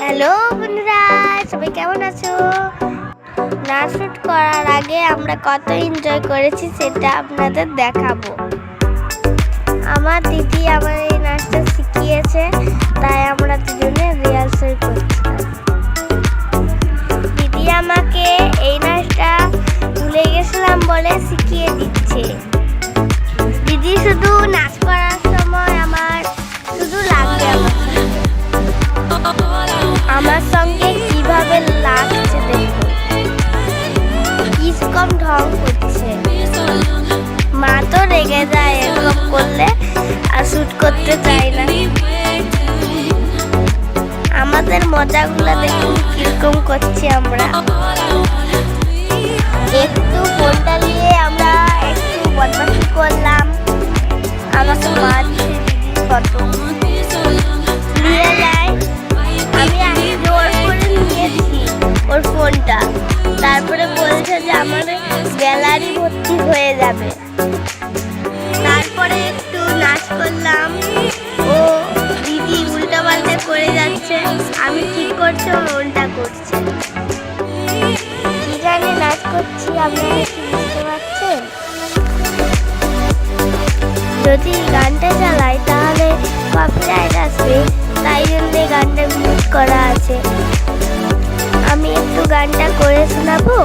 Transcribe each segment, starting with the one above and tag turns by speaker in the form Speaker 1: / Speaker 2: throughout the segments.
Speaker 1: Hello বন্ধুরা, সবাই কেমন আছো? নাচ শুট করার আগে আমরা কত এনজয় করেছি সেটা আপনাদের দেখাবো। আমার দিদি আমার এই নাচটা শিখিয়েছে, তাই আমরা দুজনে রিহার্সাল করছিলাম দিদি আমাকে এই নাচটা ভুলে গেছিলাম বলে শিখিয়ে দিচ্ছে। দিদি শুধু নাচ করার মজাগুলো দেখুন কীরকম করছি আমরা। একটু ফোনটা নিয়ে আমরা একটু বদমাশি করলাম। আমাকে মা দিচ্ছে দিদির ফটো। নিয়ে যায়। আমি আগে জোর করে নিয়েছি ওর ফোনটা। তারপরে বলছে যে আমার গ্যালারি ভর্তি হয়ে যাবে। তারপরে একটু নাচ করলাম। করে যাচ্ছে আমি ঠিক করছি ও উল্টা করছে। কি জানে নাচ করছি, আপনারা কি বুঝতে যদি গানটা চালাই তাহলে কপিরাইট আসবে, তাই জন্য গানটা মিউট করা আছে। আমি একটু গানটা করে শোনাবো?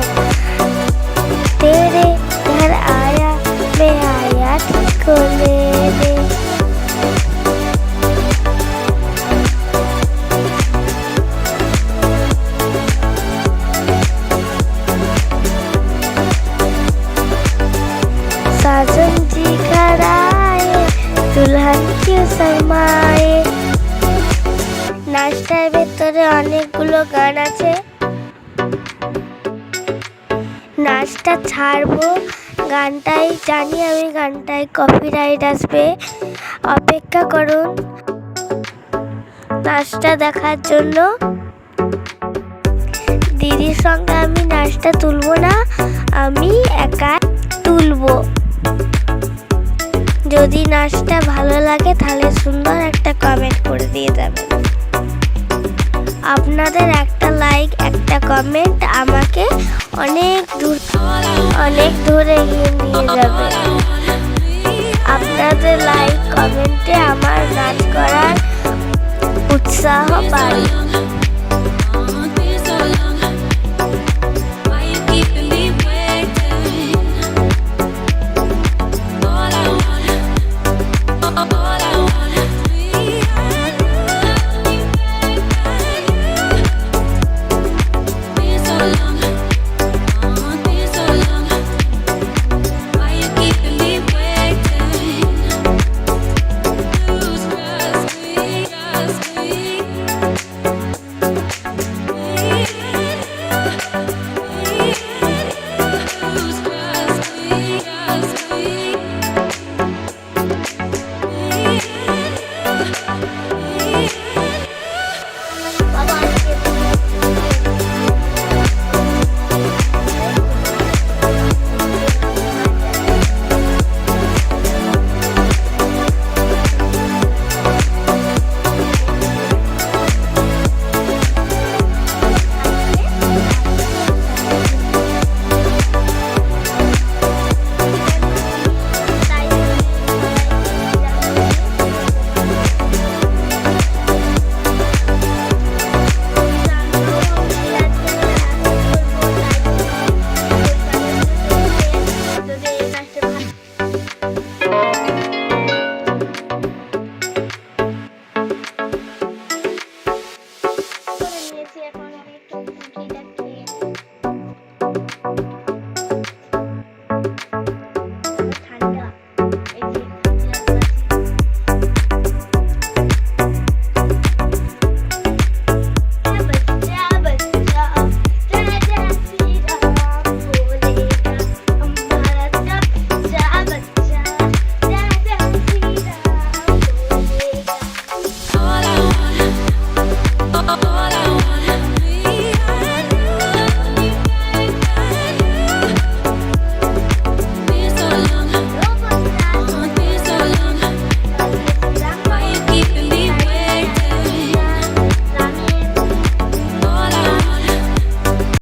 Speaker 1: নাচটার ভেতরে অনেকগুলো গান আছে। নাচটা ছাড়বো, গানটাই জানি, আমি গানটায় কপিরাইট আসবে। অপেক্ষা করুন। নাচটা দেখার জন্য। দিদির সঙ্গে আমি নাচটা তুলবো না, আমি একা তুলবো। যদি নাচটা ভালো লাগে, তাহলে সুন্দর একটা কমেন্ট করে দিয়ে যাবেন। আপনাদের একটা লাইক একটা কমেন্ট আমাকে অনেক দূর, অনেক দূরে এগিয়ে নিয়ে যাবে। আপনাদের লাইক কমেন্টে আমার গান করার উৎসাহ বাড়ে